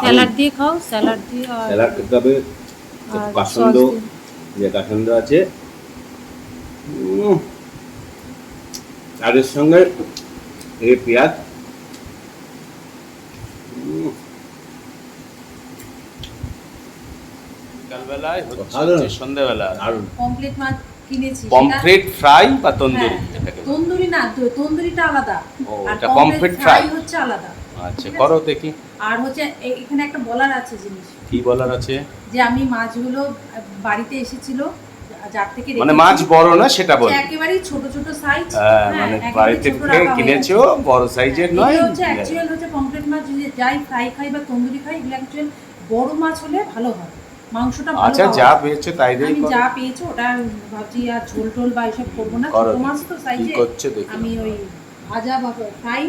Salad দিয়ে খাও salad দিয়ে আর স্যালাড খেতে হবে আর কাসন্দ যে কাসন্দ আছে। আর এর সঙ্গে এই পেঁয়াজ। বিকালবেলায় হচ্ছে সন্ধ্যাবেলা মাছ কিনেছি পমফ্রেট ফ্রাই বা তন্দুরি হ্যাঁ, এটাকে তন্দুরি না তন্দুরিটা আলাদা। আর পমফ্রেট ফ্রাই হচ্ছে আলাদা। আচ্ছা করো দেখি। আর হচ্ছে এখানে একটা বলার আছে জিনিস। কি বলার আছে? যে আমি মাছগুলো বাড়িতে এসেছিল যার থেকে মানে মাছ বড় না সেটা বল যে একেবারেই ছোট ছোট সাইজ হ্যাঁ মানে বাড়িতে থেকে কিনেছো বড় সাইজের নয় এটা হচ্ছে অ্যাকচুয়াল হচ্ছে পমফ্লেট মাছ যদি যাই ফ্রাই খাই বা তন্দুরি খাই এগুলো অ্যাকচুয়াল বড় মাছ হলে ভালো হয়। মাংসটা আচ্ছা যা। পেয়েছ তাই দিয়ে আমি যা পেয়েছি ওটা ভাবছি আর ঝোল টোল বা এসব করব না। ছোট মাছ তো সাইজে আমি ওই ভাজা বা ফ্রাই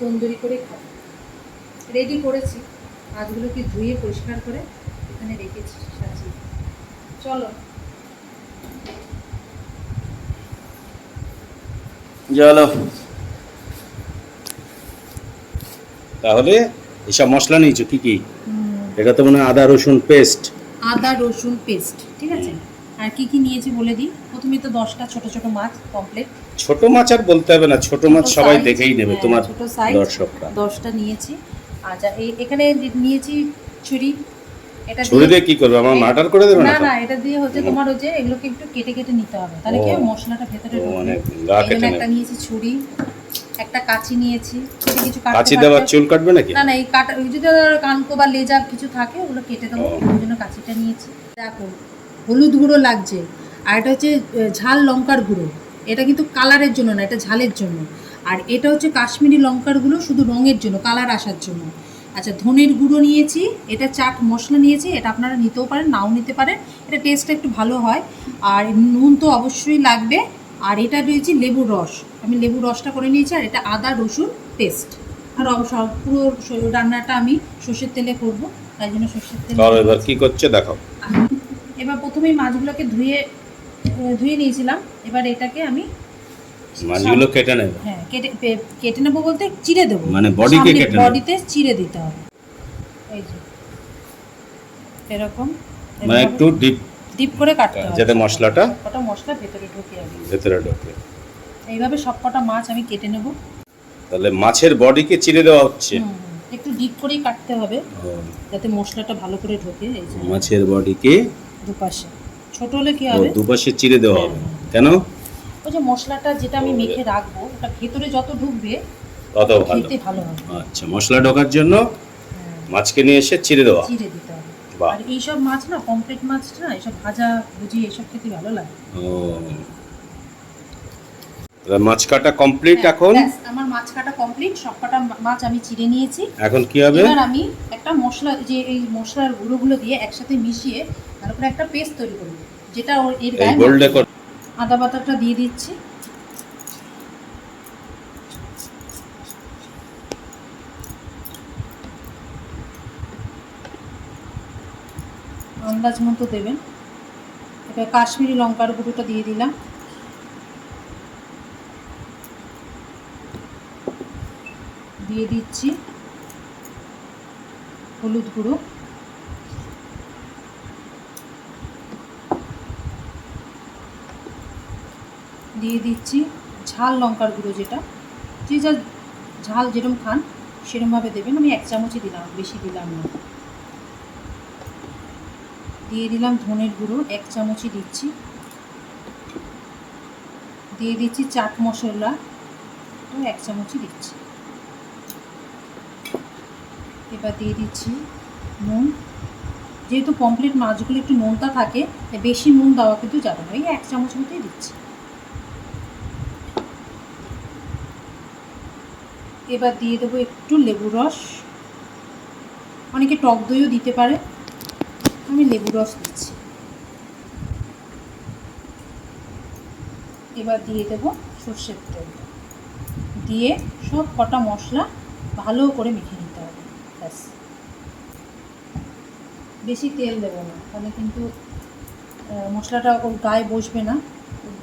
তন্দুরি করে খাই রেডি করেছি। মাছগুলোকে ধুয়ে পরিষ্কার করে এখানে রেখেছি সাজিয়ে। চলো। চলো তাহলে এসব মশলা নিয়েছো কি কি? এটা তো মনে হয় আদা রসুন পেস্ট। আদা রসুন পেস্ট ঠিক আছে? আর কি কি নিয়েছি বলে দিই? প্রথমে তো দশটা ছোট ছোট মাছ কমপ্লিট ছোট মাছ আর বলতে হবে না ছোট মাছ সবাই দেখেই নেবে হ্যাঁ, তোমার। দর্শকরা। দশটা নিয়েছি। আচ্ছা এই- এখানে নিয়েছি ছুরি এটা ছুরি দিয়ে কি করবে? আমার করে দেবে না না এটা দিয়ে হচ্ছে তোমার হচ্ছে এগুলোকে একটু কেটে কেটে নিতে হবে। তাহলে কি মশলাটা ভেতরে ঢুকবে। একটা নিয়েছি ছুরি একটা কাঁচি নিয়েছি। কিছু কাটতে কাঁচি চুল কাটবে নাকি? না না এই কাটা ওই যদি ধরো কানকো বা লেজা কিছু থাকে ওগুলো কেটে দেবো। ওই জন্য কাঁচিটা নিয়েছি। দেখো হলুদ গুঁড়ো লাগছে। আর এটা হচ্ছে ঝাল লঙ্কার গুঁড়ো। এটা কিন্তু কালারের জন্য না এটা ঝালের জন্য। আর এটা হচ্ছে কাশ্মীরি লঙ্কারগুলো শুধু রঙের জন্য কালার আসার জন্য। আচ্ছা ধনের গুঁড়ো নিয়েছি এটা চাট মশলা নিয়েছি এটা আপনারা নিতেও পারেন নাও নিতে পারেন এটা টেস্টটা একটু ভালো হয়। আর নুন তো অবশ্যই লাগবে আর এটা রয়েছে লেবুর রস। আমি লেবুর রসটা করে নিয়েছি আর এটা আদা রসুন পেস্ট আর অবশ্য পুরো রান্নাটা আমি সর্ষের তেলে করব তাই জন্য সর্ষের তেল এবার কি করছে দেখো এবার প্রথমেই মাছগুলোকে ধুয়ে ধুয়ে নিয়েছিলাম এবার এটাকে আমি মাছগুলো কেটে নেবে। হ্যাঁ কেটে কেটে নেব বলতে চিড়ে দেবো। মানে body কে কেটে বডিতে চিড়ে দিতে হবে। এই যে। এরকম। মানে একটু ডিপ ডিপ করে কাটতে হবে। যাতে মশলাটা সবকটা মশলা ভেতরে ঢুকে ভেতরে ঢোকে। এইভাবে সবকটা মাছ আমি কেটে নেব। তাহলে মাছের বডিকে চিড়ে দেওয়া হচ্ছে। একটু ডিপ করেই কাটতে হবে। যাতে মশলাটা ভালো করে ঢোকে। এই যে। মাছের বডিকে দুপাশে। ছোট হলে কি হবে? দুপাশে চিড়ে দেওয়া হবে। কেন? ওই যে মশলাটা যেটা আমি মেখে রাখব ওটা ভেতরে যত ঢুকবে তত ভালো খেতে ভালো। হবে। আচ্ছা মশলা ঢোকার জন্য হ্যাঁ, মাছকে নিয়ে এসে চিড়ে দেওয়া। চিড়ে দিতে হবে। আর এইসব মাছ না মাছ না এইসব ভাজা ভুজি এসব খেতে ভালো লাগে। ও। মাছ কাটা কমপ্লিট হ্যাঁ, এখন? আমার মাছ কাটা কমপ্লিট সব কটা মাছ আমি চিড়ে নিয়েছি। এখন কি হবে? এবার আমি একটা মশলা যে এই মশলার গুঁড়োগুলো দিয়ে একসাথে মিশিয়ে ভালো করে একটা পেস্ট তৈরি করব যেটা ওর এর গায়ে গোল্ডে মাখিয়ে- আদা বাটাটা দিয়ে দিচ্ছি। আন্দাজ মতো দেবেন। এবার কাশ্মীরি লঙ্কার গুঁড়োটা দিয়ে দিলাম। দিয়ে দিচ্ছি হলুদ গুঁড়ো। দিয়ে দিচ্ছি ঝাল লঙ্কার গুঁড়ো যেটা। যে যা ঝাল যেরকম খান সেরকমভাবে দেবেন। আমি এক চামচই দিলাম, বেশি দিলাম না। দিয়ে দিলাম ধনের গুঁড়ো, এক চামচই দিচ্ছি। দিয়ে দিচ্ছি চাট মশলা, তো এক চামচই দিচ্ছি। এবার দিয়ে দিচ্ছি নুন। যেহেতু পমপ্লেট মাছগুলো একটু নোনতা থাকে বেশি নুন দেওয়া কিন্তু যাবে না। এই এক চামচ মতোই দিচ্ছি। এবার দিয়ে দেবো একটু লেবু রস। অনেকে টক দইও দিতে পারে। আমি লেবু রস দিচ্ছি। এবার দিয়ে দেবো সর্ষের তেল। দিয়ে সব কটা মশলা ভালো করে মেখে নিতে হবে। ব্যাস। বেশি তেল দেবো না, তাহলে কিন্তু মশলাটা ওর গায়ে বসবে না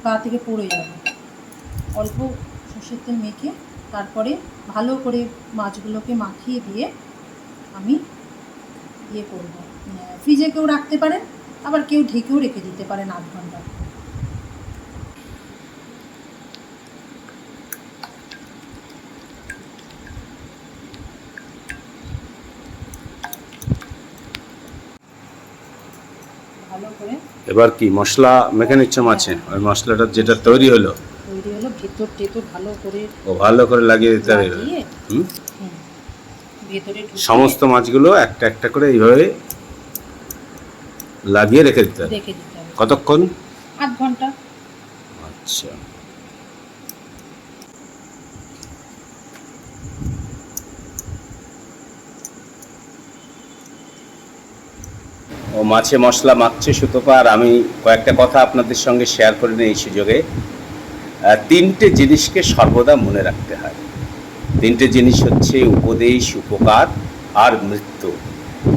গা থেকে পড়ে যাবে। অল্প সর্ষের তেল মেখে তারপরে ভালো করে মাছগুলোকে মাখিয়ে দিয়ে আমি ইয়ে করব। ফ্রিজে কেউ রাখতে পারেন, আবার কেউ ঢেকেও রেখে দিতে পারেন আধ ঘণ্টা। এবার কি মশলা মেখে নিচ্ছ মাছে? ওই মশলাটা যেটা তৈরি হলো। ভেতর টেতর ভালো করে ও ভালো করে লাগিয়ে দিতে হবে। হুম? ভেতরে সমস্ত মাছগুলো একটা একটা করে এইভাবে লাগিয়ে রেখে দিতে হবে। রেখে দিতে হবে। কতক্ষণ? আধ ঘণ্টা। আচ্ছা। ও মাছে মশলা মাখছে সুতপা আর আমি কয়েকটা কথা আপনাদের সঙ্গে শেয়ার করে নিই এই সুযোগে। তিনটে জিনিসকে সর্বদা মনে রাখতে হয়। তিনটে জিনিস হচ্ছে উপদেশ উপকার আর মৃত্যু।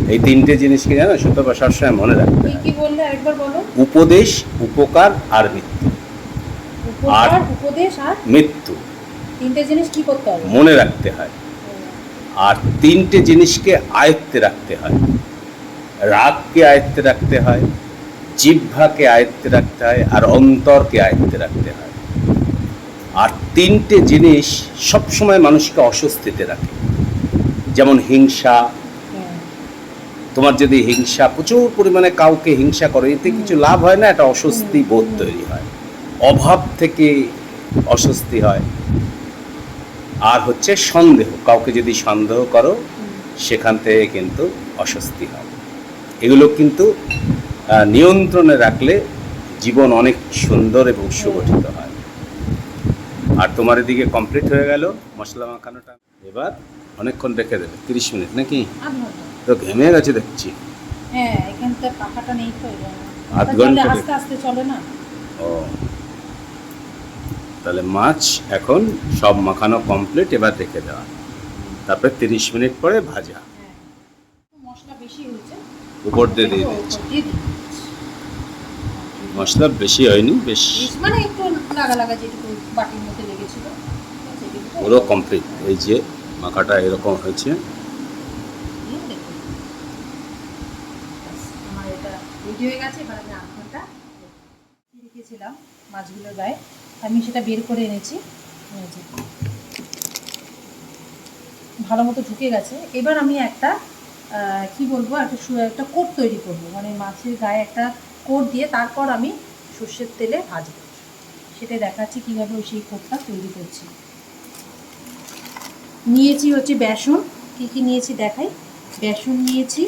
এই তিনটে জিনিসকে জানো সুতপা সবসময় মনে রাখতে হয়। কি বললে আরেকবার বলো? উপদেশ উপকার আর মৃত্যু। আর- উপদেশ আর মৃত্যু। তিনটে জিনিস কি করতে হবে? মনে রাখতে হয়। আর তিনটে জিনিসকে আয়ত্তে রাখতে হয়। রাগকে আয়ত্তে রাখতে হয় জিহ্বাকে আয়ত্তে রাখতে হয় আর অন্তরকে আয়ত্তে রাখতে হয়। আর তিনটে জিনিস সবসময় মানুষকে অস্বস্তিতে রাখে। যেমন হিংসা। তোমার যদি হিংসা প্রচুর পরিমাণে কাউকে হিংসা করো এতে কিছু লাভ হয় না একটা অস্বস্তি বোধ তৈরি হয়। অভাব থেকে অস্বস্তি হয়। আর হচ্ছে সন্দেহ কাউকে যদি সন্দেহ করো সেখান থেকে কিন্তু অস্বস্তি হয়। এগুলো কিন্তু নিয়ন্ত্রণে রাখলে জীবন অনেক সুন্দর এবং সুগঠিত হয়। আর তোমার এদিকে কমপ্লিট হয়ে গেল মশলা মাখানোটা। এবার অনেকক্ষণ রেখে দেবে তিরিশ মিনিট নাকি? তো ঘেমে গেছে দেখছি। হ্যাঁ এখানটা পাখাটা নেই তো আধ ঘণ্টা আস্তে আস্তে চলে না? ও। তাহলে মাছ এখন সব মাখানো কমপ্লিট এবার রেখে দেওয়া। তারপরে তিরিশ মিনিট পরে ভাজা। হ্যাঁ। মশলা বেশি হয়েছে। উপর দিয়ে দিয়ে দিচ্ছি। মশলা বেশি হয়নি বেশ মানে একটু লাগা লাগা যেটুকু বাটির পুরো কমপ্লিট এই যে মাখাটা এরকম হয়েছে। হয়ে মাছগুলোর গায়ে। আমি সেটা বের করে এনেছি। ভালো মতো ঢুকে গেছে। এবার আমি একটা কি বলব, একটা একটা কোট তৈরি করব। মানে মাছের গায়ে একটা কোট দিয়ে তারপর আমি সর্ষের তেলে ভাজবো। সেটা দেখাচ্ছি কীভাবে সেই কোটটা তৈরি করছি। নিয়েছি হচ্ছে বেসন। কী কী নিয়েছি দেখাই? বেসন নিয়েছি,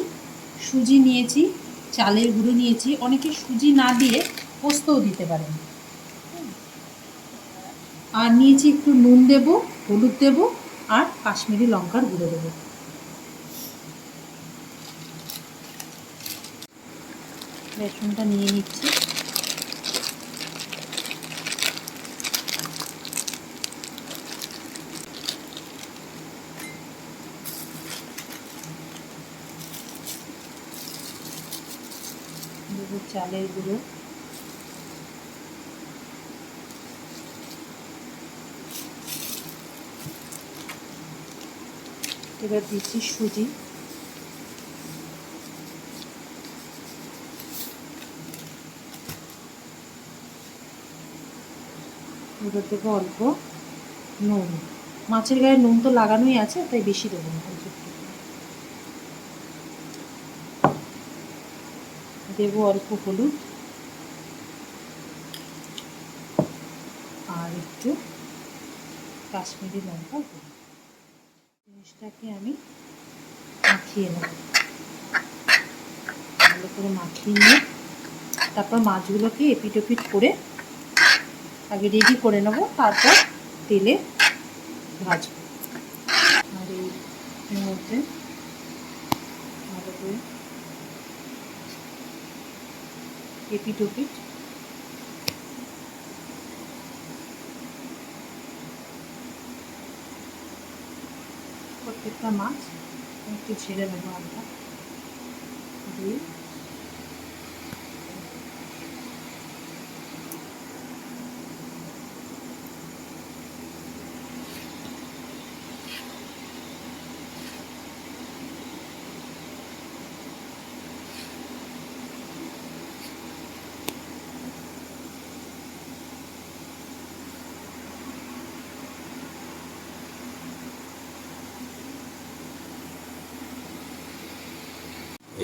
সুজি নিয়েছি, চালের গুঁড়ো নিয়েছি। অনেকে সুজি না দিয়ে পোস্তও দিতে পারেন। আর নিয়েছি একটু নুন দেব, হলুদ দেব আর কাশ্মীরি লঙ্কার গুঁড়ো দেবো। বেসনটা নিয়ে নিচ্ছি দেবো চালের গুঁড়ো। এবার দিচ্ছি সুজি। এবার দেবো অল্প নুন। মাছের গায়ে নুন তো লাগানোই আছে, তাই বেশি দেবো না অল্প একটু। দেবো অল্প হলুদ। আর একটু কাশ্মীরি লঙ্কা জিনিসটাকে আমি মাখিয়ে নেব। ভালো করে মাখিয়ে নিয়ে তারপর মাছগুলোকে এপিট ওপিট করে আগে রেডি করে নেব, তারপর তেলে ভাজবো। আর এই মধ্যে ভালো করে এপিট ওপিট প্রত্যেকটা মাছ একটু ছেড়ে নেব আমরা দিয়ে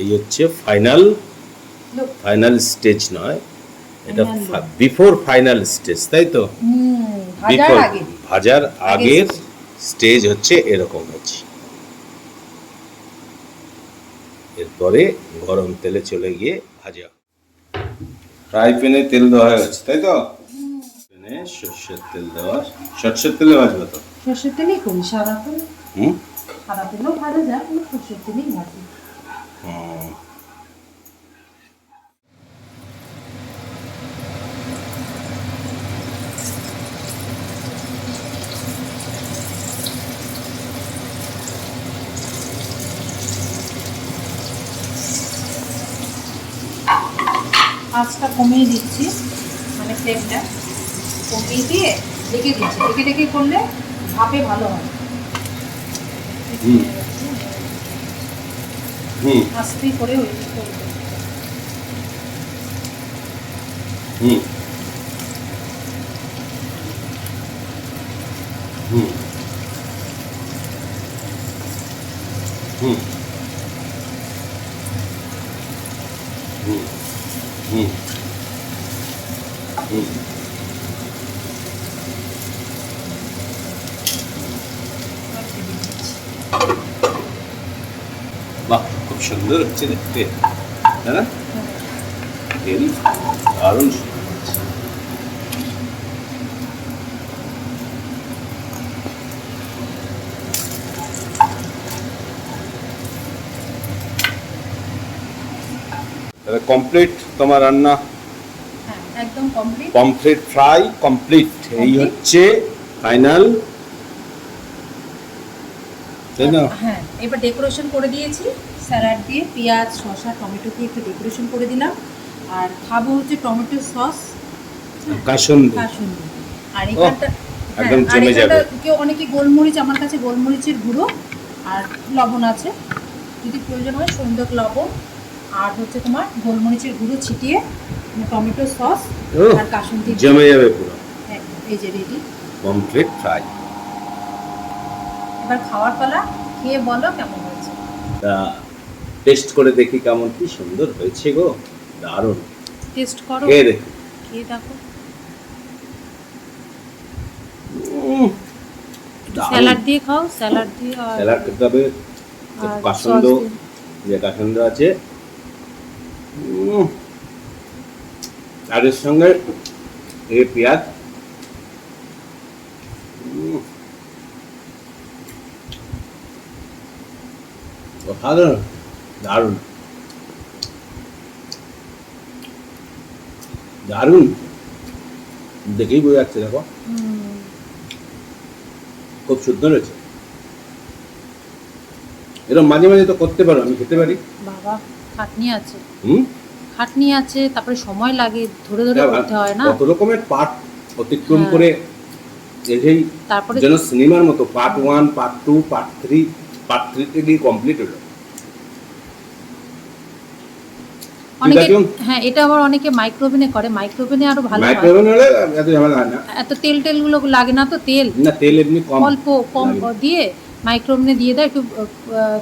এই হচ্ছে ফাইনাল ফাইনাল স্টেজ নয়। এটা বিফোর ফাইনাল স্টেজ তাই তো? হুম, ভাজার আগের স্টেজ হচ্ছে এরকম হচ্ছে। এরপরে গরম তেলে চলে গিয়ে ভাজা। ফ্রাই প্যানে তেল দেওয়া হয়ে গেছে তাই তো? প্যানে সর্ষের তেল দেওয়া। সর্ষের তেলে ভাজবে তো? সর্ষের তেলেই করি সাদা তেল। হুম? সাদা তেলেও ভাজা যায় সর্ষের তেলেই ভাজি। হুম। আঁচটা কমিয়ে দিচ্ছি মানে ফ্লেমটা কমিয়ে দিয়ে ঢেকে দিচ্ছি। ঢেকে ঢেকে করলে ভাপে ভালো হয়। হুম। আস্তে করে হুম। হুম হুম হুম হুম বাহ খুব সুন্দর হচ্ছে দেখতে তাই না? দারুণ কমপ্লিট তোমার রান্না? হ্যাঁ একদম কমপ্লিট কমপ্লিট ফ্রাই কমপ্লিট এই হচ্ছে ফাইনাল তাই না? হ্যাঁ এবার ডেকোরেশন করে দিয়েছি। স্যালাড দিয়ে পেঁয়াজ শসা টমেটো দিয়ে একটু ডেকোরেশন করে দিলাম। আর খাব হচ্ছে টমেটো সস। কাসুন্দি। কাসুন্দি। আর এখানটা হ্যাঁ, একদম জমে যাবে। কেউ অনেকে গোলমরিচ আমার কাছে গোলমরিচের গুঁড়ো আর লবণ আছে। যদি প্রয়োজন হয় সন্দক লবণ আর হচ্ছে তোমার গোলমরিচের গুঁড়ো ছিটিয়ে টমেটো সস আর কাসুন্দি দিয়ে- জমে যাবে পুরো। একদম, এই যে রেডি কমপ্লিট ফ্রাই এবার খাওয়ার পালা খেয়ে বলো কেমন হয়েছে? টেস্ট করে দেখি কেমন কি সুন্দর হয়েছে গো দারুণ। টেস্ট করো খেয়ে দেখি। খেয়ে দেখো। স্যালাড দিয়ে খাও স্যালাড দিয়ে আর স্যালাড খেতে হবে কাসন্দ যে কাসন্দ আছে। আর এর সঙ্গে এই পেঁয়াজ অসাধারণ দারুণ। দারুণ। দেখেই বোঝা যাচ্ছে দেখো। খুব সুন্দর হয়েছে এরকম মাঝে মাঝে তো করতে পারো আমি খেতে পারি। বাবা খাটনি আছে। হুম? খাটনি আছে তারপরে সময় লাগে ধরে ধরে করতে হয় না? কত রকমের পার্ট অতিক্রম হ্যাঁ। করে এসেই তারপরে যেন সিনেমার মতো part one part two part three part থ্রিতে গিয়ে কমপ্লিট হলো। অনেকে হ্যাঁ এটা আবার অনেকে মাইক্রোওভেনে করে। মাইক্রোওভেনে আরও ভালো হয়। হলে এত ঝামেলা হয় না। এত তেল টেলগুলো লাগে না তো তেল। না তেল এমনি কম। অল্প কম। দিয়ে মাইক্রোওভেনে দিয়ে দেয় একটু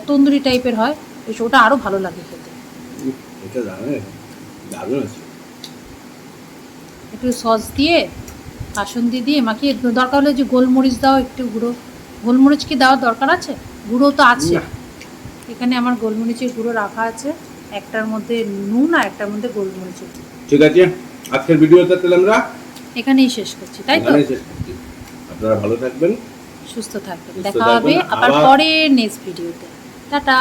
তন্দুরি টাইপের হয় বেশ ওটা আরও ভালো লাগে খেতে। এটা দারুণ আছে একটু সস দিয়ে কাসুন্দি দিয়ে মাখিয়ে দরকার হলে যে গোলমরিচ দাও একটু গুঁড়ো। গোলমরিচ কি দেওয়ার দরকার আছে? গুঁড়ো তো আছে। এখানে আমার গোলমরিচের গুঁড়ো রাখা আছে। একটার মধ্যে নুন আর একটার মধ্যে গোলমরিচ ঠিক আছে আজকের ভিডিওটা তাহলে আমরা এখানেই শেষ করছি তাই তো? আপনারা ভালো থাকবেন। সুস্থ থাকবেন। দেখা হবে আবার পরে পরের নেক্সট ভিডিওতে টাটা।